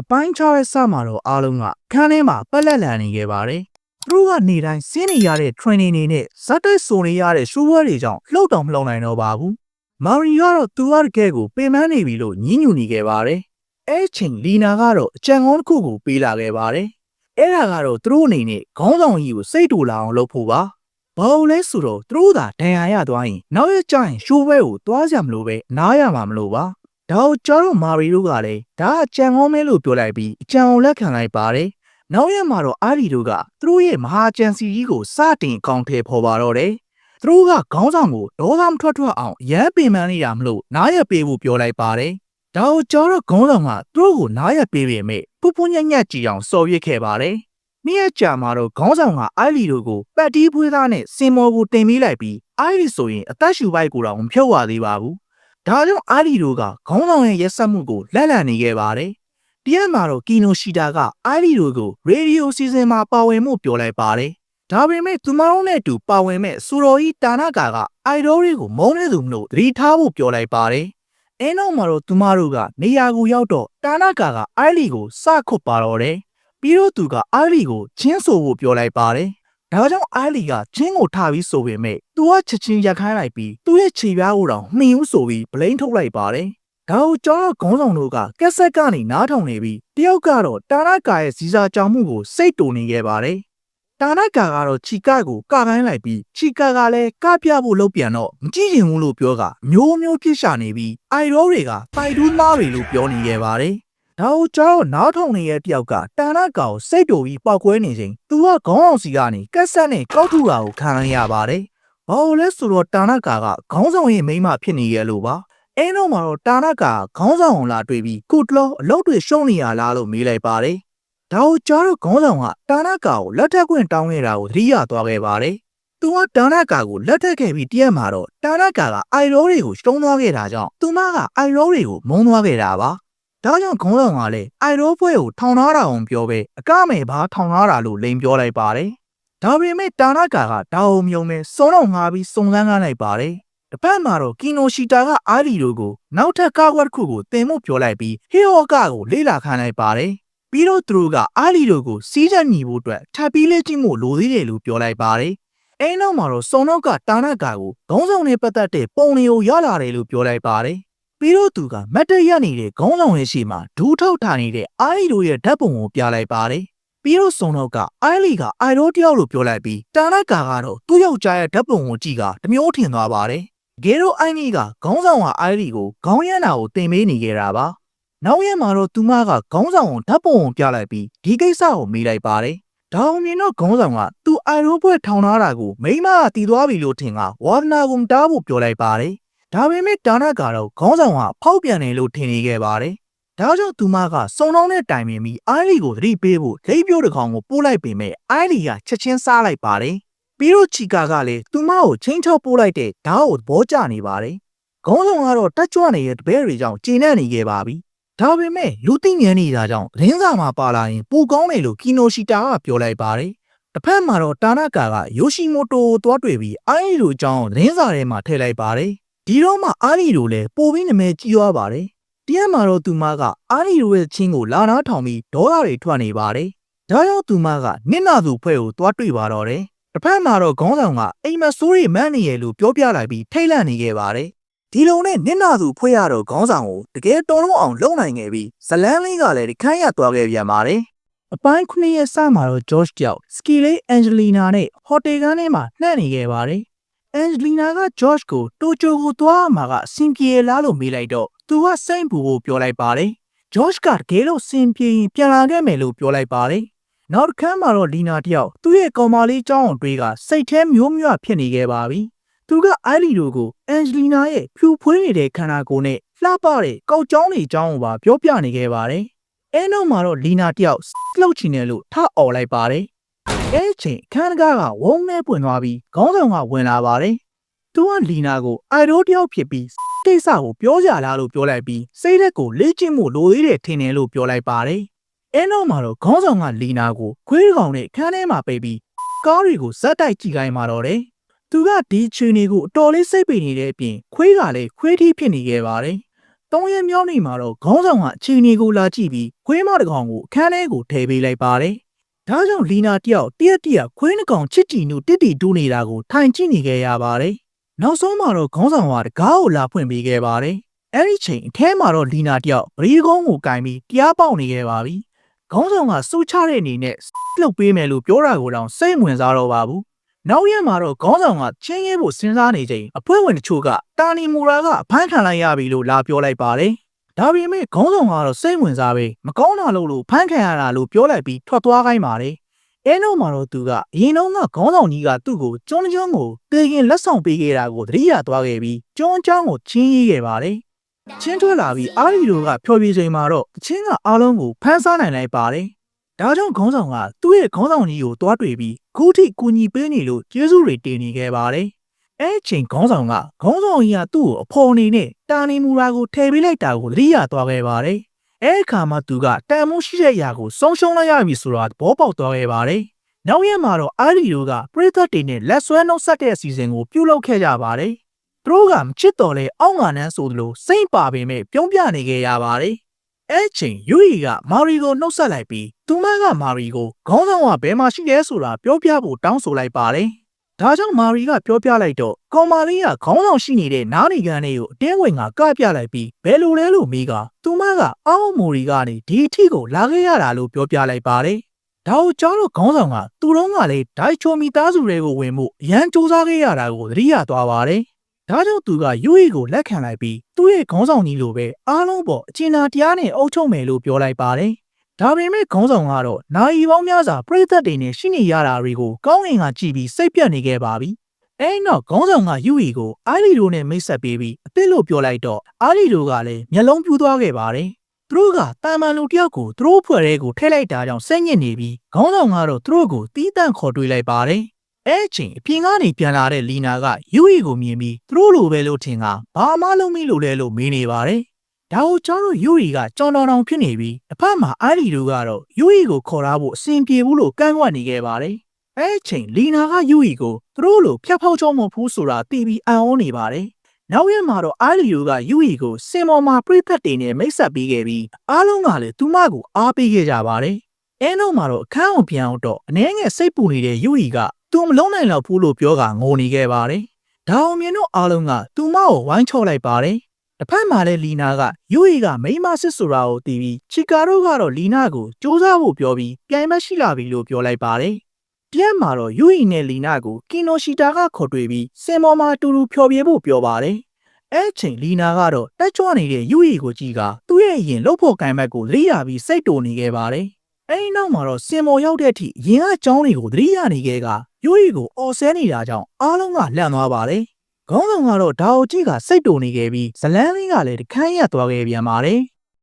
အပိုင်း6ရဲ့စမှာတော့အားလုံးကခန်းထဲမှာပက်လက်လန်နေခဲ့ပါတယ်။သူတို့ကနေတိုင်းစင်းနေရတဲ့ training တွေနဲ့ဇက်တိုက်ဆိုနေရတဲ့ရှူးဝဲတွေကြောင့်လှုပ်တောင်မလှုပ်နိုင်တော့ပါဘူး။မာရီကတော့သူ့အကဲကိုပင်ပန်းနေပြီလို့ညှဉ်းညူနေခဲ့ပါတယ်။အဲချိန်လီနာကတော့အကြံကောင်းတစ်ခုကိုပေးလာခဲ့ပါတယ်။အဲ့ဒါကတော့သူတို့အနေနဲ့ခေါင်းဆောင်ကြီးကိုစိတ်တူလာအောင်လုပ်ဖို့ပါ။ဘာလို့လဲဆိုတော့သူတို့သာဒဏ်ရာရသွားရင်နောက်ရကျရင်ရှိုးဘဲကိုသွားကြမလို့ပဲနားရမှာမလို့ပါ။ ဒါကိုကျွန်တော်မာရီတို့ကလည်းဒါအကြံကောင်းမဲလို့ပြောလိုက်ပြီးအကြံအောင်လက်ခံလိုက်ပါတယ်။နောက်ရက်မှာတော့အာရီတို့ကသူတို့ရဲ့မဟာကြံစီကြီးကိုစတင်အကောင့်ထဲပေါ်ပါတော့တယ်။သူတို့ကခေါင်းဆောင်ကိုဒေါသမထွက်ထွက်အောင်ရမ်းပင်ပန်းနေတာမလို့နားရပေးဖို့ပြောလိုက်ပါတယ်။ဒါကိုကျွန်တော်ခေါင်းဆောင်ကသူတို့ကိုနားရပေးပေမဲ့ပူပူညံ့ညံ့ကြည်အောင်စော်ရွက်ခဲ့ပါတယ်။နေ့ရက်ကြာမှာတော့ခေါင်းဆောင်ကအိုင်လီတို့ကိုပတ်တီးဖွေးသားနဲ့စင်မော်ကိုတင်ပေးလိုက်ပြီးအိုင်လီဆိုရင်အသက်ရှူပိုက်ကိုတော့မဖြုတ်ရသေးပါဘူး။ ဒါကြောင့်အာလီတို့ကခေါင်းဆောင်ရဲ့ရက်ဆက်မှုကိုလက်လံနေခဲ့ပါတယ်။တရက်မှာတော့ကီနိုရှီတာကအာလီတို့ကိုရေဒီယိုစီစဉ်မှာပါဝင်မှုပြောလိုက်ပါတယ်။ဒါပေမဲ့သူမတို့နဲ့အတူပါဝင်မဲ့စူတော်ကြီးတာနာကာကအိုင်ဒိုတွေကိုမုန်းနေသူမလို့သတိထားဖို့ပြောလိုက်ပါတယ်။အဲနောက်မှာတော့သူမတို့ကနေရာကိုရောက်တော့တာနာကာကအိုင်လီကိုစခွတ်ပါတော့တယ်။ပြီးတော့သူကအိုင်လီကိုချင်းဆိုဖို့ပြောလိုက်ပါတယ်။ ဒါကြောင့်အိုင်လီကချင်းကိုထားပြီးဆိုပေမဲ့သူကချက်ချင်းရက်ခိုင်းလိုက်ပြီးသူ့ရဲ့ခြေပြားကိုတောင်မှီဦးဆိုပြီးဗလိန်ထုတ်လိုက်ပါတယ်။ဒါကိုကျောင်းခေါင်းဆောင်တို့ကကက်ဆက်ကနေနားထောင်နေပြီးတယောက်ကတော့တာနာကာရဲ့ဇီစာကြောင်မှုကိုစိတ်တူနေခဲ့ပါတယ်။တာနာကာကတော့ချီကာကိုကခိုင်းလိုက်ပြီးချီကာကလည်းကပြဖို့လုပ်ပြန်တော့မကြည့်ရင်ဘူးလို့ပြောကမျိုးမျိုးပြစ်ရှာနေပြီးအိုင်ရောတွေကပိုက်တူးမားတွေလို့ပြောနေခဲ့ပါတယ်။ ဒါကိုကျောင်းနားထောင်နေတဲ့တယောက်ကတာနာကာကိုစိတ်တူပြီးပောက်ကွဲနေချိန်သူကခေါင်းအောင်စီကနေကက်ဆက်နဲ့ကောက်ထူတာကိုခံရပါတယ်။ဘာလို့လဲဆိုတော့တာနာကာကခေါင်းဆောင်ရဲ့မိန်းမဖြစ်နေရဲ့လို့ပါ။အဲနောက်မှာတော့တာနာကာခေါင်းဆောင်အောင်လာတွေ့ပြီးကုတလောအလုပ်တွေရှုံးနေရလားလို့မေးလိုက်ပါတယ်။ဒါကိုကြားတော့ခေါင်းဆောင်ကတာနာကာကိုလက်ထက်ခွင့်တောင်းခဲ့တာကိုသတိရသွားခဲ့ပါတယ်။သူကတာနာကာကိုလက်ထက်ခဲ့ပြီးတရက်မှာတော့တာနာကာကအိုင်ရောတွေကိုရှုံးသွားခဲ့တာကြောင့်သူမကအိုင်ရောတွေကိုမုန်းသွားခဲ့တာပါ။ ဒါကြောင့်ခေါင်းဆောင်ကလည်းအိုင်ရောဘွဲကိုထောင်ထားတာအောင်ပြောပဲအကမဲ့ဘာထောင်ထားတာလို့လိန်ပြောလိုက်ပါတယ်။ဒါပေမဲ့တာနာကာကဒါအုံမြုံပဲစုံတော့ငါပြီးစုံစမ်းကားလိုက်ပါတယ်။တစ်ဖက်မှာတော့ကီနိုရှီတာကအာလီတို့ကိုနောက်ထပ်ကားကွက်တစ်ခုကိုတင်ဖို့ပြောလိုက်ပြီးဟီဟောကာကိုလေးလာခံလိုက်ပါတယ်။ပြီးတော့သူတို့ကအာလီတို့ကိုစီးချက်ညီဖို့အတွက်ထပ်ပြီးလေးကြည့်ဖို့လိုသေးတယ်လို့ပြောလိုက်ပါတယ်။အဲနောက်မှာတော့စုံတော့ကတာနာကာကိုခေါင်းဆောင်နဲ့ပတ်သက်တဲ့ပုံတွေကိုရလာတယ်လို့ပြောလိုက်ပါတယ်။ ပြီးတော့သူကမတ်တရက်နေတဲ့ခေါင်းဆောင်ရဲ့ရှေ့မှာဒူးထုတ်ထားနေတဲ့အာလီတို့ရဲ့ဓာတ်ပုံကိုပြလိုက်ပါတယ်။ပြီးတော့စုံတော့ကအိုင်လီကအိုင်ရောတယောက်လို့ပြောလိုက်ပြီးတာနာကာကတော့သူ့ယောက်ျားရဲ့ဓာတ်ပုံကိုကြည့်ကတမျိုးထင်သွားပါတယ်။ဂေရိုအိုင်လီကခေါင်းဆောင်ကအိုင်လီကိုခေါင်းရမ်းတာကိုတင်ပေးနေခဲ့တာပါ။နောက်ရက်မှာတော့သူမကခေါင်းဆောင်ကိုဓာတ်ပုံကိုပြလိုက်ပြီးဒီကိစ္စကိုမေးလိုက်ပါတယ်။ဒါအောင်မြင်တော့ခေါင်းဆောင်ကသူ့အိုင်ရိုဘွဲထောင်ထားတာကိုမိမကတီးသွားပြီလို့ထင်ကဝါဒနာကိုမတားဖို့ပြောလိုက်ပါတယ်။ ဒါပေမဲ့တာနာကတော့ခေါင်းဆောင်ကဖောက်ပြန်တယ်လို့ထင်နေခဲ့ပါတယ်။ဒါကြောင့်သူမကစုံနှောင်းတဲ့တိုင်ပင်ပြီးအိုင်လီကိုသတိပေးဖို့လိပ်ပြိုးတစ်ကောင်ကိုပို့လိုက်ပေမဲ့အိုင်လီကချက်ချင်းစားလိုက်ပါတယ်။ပြီးတော့ချီကာကလည်းသူမကိုချင်းချောက်ပို့လိုက်တဲ့ဓာတ်ကိုသဘောကျနေပါတယ်။ခေါင်းဆောင်ကတော့တက်ကြွနေတဲ့တပည့်တွေကြောင့်ကျဉ်နဲ့နေခဲ့ပါပြီ။ဒါပေမဲ့လူသိငန်းနေတာကြောင့်ရင်းစာမှာပါလာရင်ပိုကောင်းတယ်လို့ကီနိုရှီတာကပြောလိုက်ပါတယ်။တစ်ဖက်မှာတော့တာနာကာကယိုရှီမိုတိုကိုတွားတွေ့ပြီးအိုင်လီတို့အကြောင်းရင်းစာထဲမှာထည့်လိုက်ပါတယ်။ ဒီတော့မှအာလီတို့လည်းပိုပြီးနာမည်ကြီးသွားပါတယ်။တရက်မှာတော့သူမကအာလီတို့ရဲ့ချင်းကိုလာနာထောင်ပြီးဒေါသတွေထွက်နေပါတယ်။ဒါကြောင့်သူမကနင့်နာသူဖွဲ့ကိုတွားတွေ့ပါတော့တယ်။တစ်ဖက်မှာတော့ခေါင်းဆောင်ကအိမ်မဆိုးရီမန်းနေရလို့ပြောပြလိုက်ပြီးထိတ်လန့်နေခဲ့ပါတယ်။ဒီလိုနဲ့နင့်နာသူဖွဲ့ရတော့ခေါင်းဆောင်ကိုတကယ်တော်လုံးအောင်လုံနိုင်ခဲ့ပြီးဇလန်းလေးကလည်းဒီခန်းရသွားခဲ့ပြန်ပါတယ်။အပိုင်းခုနှစ်ရက်စမှာတော့ George တယောက်စကီလေးအန်ဂျလီနာနဲ့ဟိုတယ်ကန်းထဲမှာနှံ့နေခဲ့ပါတယ်။ အန်ဂျလီနာက George ကိုတိုကျိုကိုသွားမှာကအဆင်ပြေလားလို့မေးလိုက်တော့သူကစိတ်ပူဖို့ပြောလိုက်ပါတယ်။ George ကတကယ်လို့စင်ပြေရင်ပြန်လာခဲ့မယ်လို့ပြောလိုက်ပါတယ်။နောက်တစ်ခါမှတော့လီနာတယောက်သူ့ရဲ့ကောင်မလေးကြောင်းအောင်တွေကစိတ်แท้မျိုးမျိုးဖြစ်နေခဲ့ပါပြီ။သူကအိုင်လီတို့ကိုအန်ဂျလီနာရဲ့ဖြူဖွေးနေတဲ့ခန္ဓာကိုယ်နဲ့လှပတဲ့ကောက်ကြောင်းတွေကြောင်းကိုပါပြောပြနေခဲ့ပါတယ်။အဲနောက်မှာတော့လီနာတယောက်လှုပ်ချင်တယ်လို့ထအော်လိုက်ပါတယ်။ အဲချိန်ခန်းတကားကဝုန်းနဲ့ပွင့်သွားပြီးခေါင်းဆောင်ကဝင်လာပါတယ်။သူကလီနာကိုအိုင်ရိုတယောက်ဖြစ်ပြီးကိစ္စကိုပြောကြလားလို့ပြောလိုက်ပြီးစိတ်သက်ကိုလေ့ကျင့်မှုလိုသေးတယ်ထင်တယ်လို့ပြောလိုက်ပါတယ်။အဲနောက်မှာတော့ခေါင်းဆောင်ကလီနာကိုခွေးကောင်နဲ့ခန်းထဲမှာပိတ်ပြီးကားတွေကိုဇက်တိုက်ကြည့်ခိုင်းมาတော့တယ်။သူကဒီချီနေကိုအတော်လေးစိတ်ပိန်နေတဲ့အပြင်ခွေးကလည်းခွေးထီးဖြစ်နေခဲ့ပါတယ်။သုံးရက်မြောက်နေ့မှာတော့ခေါင်းဆောင်ကအခြေအနေကိုလာကြည့်ပြီးခွေးမတစ်ကောင်ကိုအခန်းထဲကိုထည့်ပေးလိုက်ပါတယ်။ ဒါကြောင့်လီနာတယောက်တရက်တရက်ခွေးနှကောင်ချစ်တီနုတစ်တီတူးနေတာကိုထိုင်ကြည့်နေခဲ့ရပါတယ်။နောက်ဆုံးမှာတော့ခေါင်းဆောင်ကတကားကိုလာဖွင့်ပေးခဲ့ပါတယ်။အဲ့ဒီချိန်အထဲမှာတော့လီနာတယောက်ဗရီကုန်းကိုကင်ပြီးတရားပေါက်နေခဲ့ပါပြီ။ခေါင်းဆောင်ကစူချတဲ့အနေနဲ့လှုပ်ပေးမယ်လို့ပြောတာကိုတောင်စိတ်ဝင်စားတော့ပါဘူး။နောက်ရက်မှာတော့ခေါင်းဆောင်ကချင်းရဲဖို့စဉ်းစားနေချိန်အဖွဲ့ဝင်တချို့ကတာနီမူရာကအဖမ်းခံလိုက်ရပြီလို့လာပြောလိုက်ပါတယ်။ ဒါပေမဲ့ခေါင်းဆောင်ကတော့စိတ်ဝင်စားပဲမကောင်းတာလို့လို့ဖမ်းခံရတာလို့ပြောလိုက်ပြီးထွက်သွားခိုင်းပါတယ်။အဲနောက်မှာတော့သူကအရင်တော့ကခေါင်းဆောင်ကြီးကသူ့ကိုကျွန်းကျွန်းကိုတေခင်လက်ဆောင်ပေးခဲ့တာကိုသတိရသွားခဲ့ပြီးကျွန်းချောင်းကိုချင်းရေးခဲ့ပါတယ်။ချင်းထွက်လာပြီးအာလီတို့ကဖျော်ဖြေချိန်မှာတော့အချင်းကအားလုံးကိုဖမ်းဆားနိုင်လိုက်ပါတယ်။ဒါကြောင့်ခေါင်းဆောင်ကသူ့ရဲ့ခေါင်းဆောင်ကြီးကိုတွားတွေ့ပြီးခုထိကူညီပေးနေလို့ကျေးဇူးတွေတင်နေခဲ့ပါတယ်။ အဲအချိန်ခေါင်းဆောင်ကခေါင်းဆောင်ကြီးကသူ့ကိုအဖော်အနေနဲ့တာနီမူရာကိုထည့်ပေးလိုက်တာကိုသတိရသွားခဲ့ပါတယ်။အဲအခါမှသူကတန်မိုးရှိတဲ့ຢာကိုဆုံးရှုံးလိုက်ရပြီဆိုတာဘောပေါက်သွားခဲ့ပါတယ်။နောက်ရက်မှာတော့အာရီတို့ကပရိသတ်တွေနဲ့လက်ဆွဲနှုတ်ဆက်တဲ့အစီအစဉ်ကိုပြုလုပ်ခဲ့ကြပါတယ်။သူတို့ကမချစ်တော်လဲအောင့်ငါနန်းဆိုသလိုစိတ်ပါပေမဲ့ပြုံးပြနေခဲ့ရပါတယ်။အဲချိန်ယူရီကမာရီကိုနှုတ်ဆက်လိုက်ပြီးသူမကမာရီကိုခေါင်းဆောင်ကဘယ်မှာရှိလဲဆိုတာပြောပြဖို့တောင်းဆိုလိုက်ပါတယ်။ ဒါကြောင့်မာရီကပြောပြလိုက်တော့ကောင်မာရီကခေါင်းဆောင်ရှိနေတဲ့နားနေကန်လေးကိုအတင်းဝင်ကကပြလိုက်ပြီးဘယ်လိုလဲလို့မေးကသူမကအောင်းမိုရီကနေဒီအထိကိုလာခဲ့ရတာလို့ပြောပြလိုက်ပါတယ်။ဒါကိုကြားတော့ခေါင်းဆောင်ကသူတို့ကလည်းဒိုက်ချိုမီသားစုတွေကိုဝင်မှုအရန်စူးစမ်းခဲ့ရတာကိုသတိရသွားပါတယ်။ဒါကြောင့်သူကယူရီကိုလက်ခံလိုက်ပြီးသူ့ရဲ့ခေါင်းဆောင်ကြီးလိုပဲအားလုံးပေါ်အကျဉ်းသာတရားနဲ့အုပ်ချုပ်မယ်လို့ပြောလိုက်ပါတယ်။ ဒါပေမဲ့ခေါင်းဆောင်ကတော့နိုင်ပေါင်းများစွာပြိသက်တွေနဲ့ရှိနေရတာတွေကိုကောင်းငင်ကကြည့်ပြီးစိတ်ပြတ်နေခဲ့ပါပြီ။အဲဒီနောက်ခေါင်းဆောင်ကယူရီကိုအိုင်လီတို့နဲ့မိတ်ဆက်ပေးပြီးအစ်စ်လို့ပြောလိုက်တော့အိုင်လီတို့ကလည်းမျက်လုံးပြူးသွားခဲ့ပါတယ်။သူတို့ကတာမန်လူတယောက်ကိုသူတို့ဖွဲ့ရဲကိုထည့်လိုက်တာကြောင့်စိတ်ညစ်နေပြီးခေါင်းဆောင်ကတော့သူတို့ကိုတီးတန့်ခေါ်တွေးလိုက်ပါတယ်။အဲအချိန်အပြင်ကနေပြန်လာတဲ့လီနာကယူရီကိုမြင်ပြီးသူတို့လိုပဲလို့ထင်ကဘာမှလုံးမိလို့လဲလို့မေးနေပါတယ်။ ဒါကိုကျွန်တော်ယူရီကကြောင်တော်တော်ဖြစ်နေပြီးအဖက်မှာအိုင်လီတို့ကတော့ယူရီကိုခေါ်ထားဖို့အဆင်ပြေဘူးလို့ကန့်ကွက်နေခဲ့ပါတယ်။အဲအချိန်လီနာကယူရီကိုသူတို့လိုဖျက်ဖောက်ချုံမဖို့ဆိုတာသိပြီးအံ့ဩနေပါတယ်။နောက်ရက်မှာတော့အိုင်လီတို့ကယူရီကိုစင်မော်မှာပြိသက်တွေနဲ့မိတ်ဆက်ပေးခဲ့ပြီးအားလုံးကလည်းသူမကိုအားပေးခဲ့ကြပါတယ်။အဲနောက်မှာတော့အခန်းကိုပြန်အောင်တော့အနှဲငယ်စိတ်ပူနေတဲ့ယူရီကသူမလုံးနိုင်တော့ဘူးလို့ပြောကငိုနေခဲ့ပါတယ်။ဒါအောင်မြင်တို့အားလုံးကသူမကိုဝိုင်းချော့လိုက်ပါတယ်။ တစ်ဖက်မှာလည်းလီနာကယူရီကမိန်းမစစ်ဆိုတာကိုသိပြီးချီကာတို့ကတော့လီနာကိုစူးစမ်းဖို့ပြောပြီးပြိုင်မရှိလာပြီလို့ပြောလိုက်ပါတယ်။တရက်မှာတော့ယူရီနဲ့လီနာကိုကီနိုရှီတာကခေါ်တွေ့ပြီးစင်မော်မှာအတူတူဖျော်ဖြေဖို့ပြောပါတယ်။အဲအချိန်လီနာကတော့တက်ကြွနေတဲ့ယူရီကိုကြည့်ကသူ့ရဲ့အရင်လှုပ်ဖို့ကံဘက်ကိုလိရပြီးစိတ်တူနေခဲ့ပါတယ်။အဲဒီနောက်မှာတော့စင်မော်ရောက်တဲ့အထိရင်ကအကြောင်းတွေကိုသတိရနေခဲ့ကယူရီကိုအော်ဆဲနေတာကြောင့်အားလုံးကလန့်သွားပါတယ်။ ခေါင်းဆောင်ကတော့ဒါအိုကြည့်ကစိတ်တူနေခဲ့ပြီးဇလန်းလေးကလည်းတခန်းရသွားခဲ့ပြန်ပါတယ်။